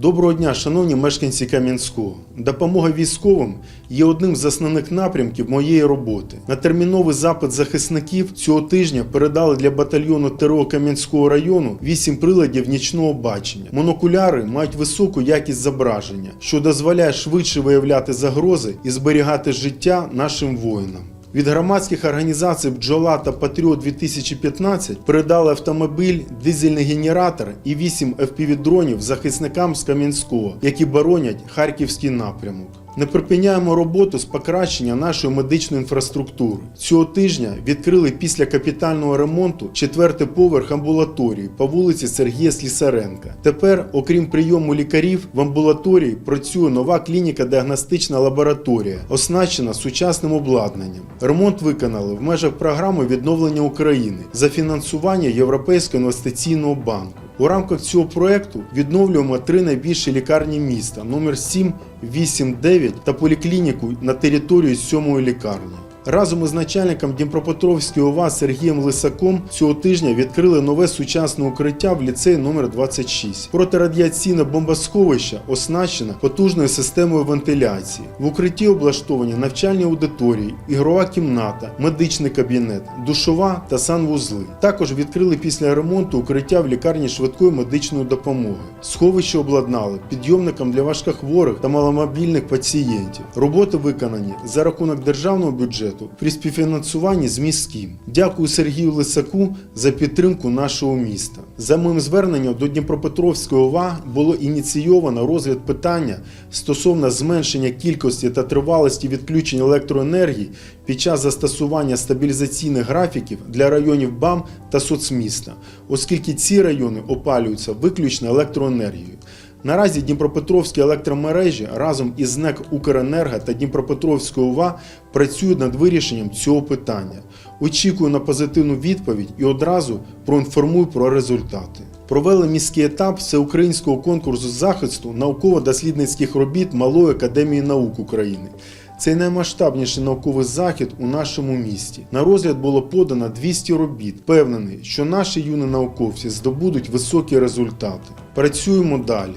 Доброго дня, шановні мешканці Кам'янського. Допомога військовим є одним з основних напрямків моєї роботи. На терміновий запит захисників цього тижня передали для батальйону ТРО Кам'янського району 8 приладів нічного бачення. Монокуляри мають високу якість зображення, що дозволяє швидше виявляти загрози і зберігати життя нашим воїнам. Від громадських організацій Бджола та Патріот 2015 передали автомобіль, дизельний генератор і 8 FPV-дронів захисникам з Кам'янського, які боронять харківський напрямок. Не припиняємо роботу з покращення нашої медичної інфраструктури. Цього тижня відкрили після капітального ремонту четвертий поверх амбулаторії по вулиці Сергія Слісаренка. Тепер, окрім прийому лікарів, в амбулаторії працює нова клініка-діагностична лабораторія, оснащена сучасним обладнанням. Ремонт виконали в межах програми відновлення України за фінансування Європейського інвестиційного банку. У рамках цього проекту відновлюємо три найбільші лікарні міста номер 7, 8, 9 та поліклініку на території сьомої лікарні. Разом із начальником Дніпропетровської ОВА Сергієм Лисаком цього тижня відкрили нове сучасне укриття в ліцеї номер 26. Протирадіаційне бомбосховище оснащено потужною системою вентиляції. В укритті облаштовані навчальні аудиторії, ігрова кімната, медичний кабінет, душова та санвузли. Також відкрили після ремонту укриття в лікарні швидкої медичної допомоги. Сховище обладнали підйомником для важкохворих та маломобільних пацієнтів. Роботи виконані за рахунок державного бюджету при співфінансуванні з міським. Дякую Сергію Лисаку за підтримку нашого міста. За моїм зверненням до Дніпропетровської ОВА було ініційовано розгляд питання стосовно зменшення кількості та тривалості відключень електроенергії під час застосування стабілізаційних графіків для районів БАМ та соцміста, оскільки ці райони опалюються виключно електроенергією. Наразі Дніпропетровські електромережі разом із НЕК Укренерго та Дніпропетровською ОВА працюють над вирішенням цього питання. Очікую на позитивну відповідь і одразу проінформую про результати. Провели міський етап всеукраїнського конкурсу захисту науково-дослідницьких робіт Малої академії наук України. Це наймасштабніший науковий захід у нашому місті. На розгляд було подано 200 робіт. Впевнений, що наші юні науковці здобудуть високі результати. Працюємо далі.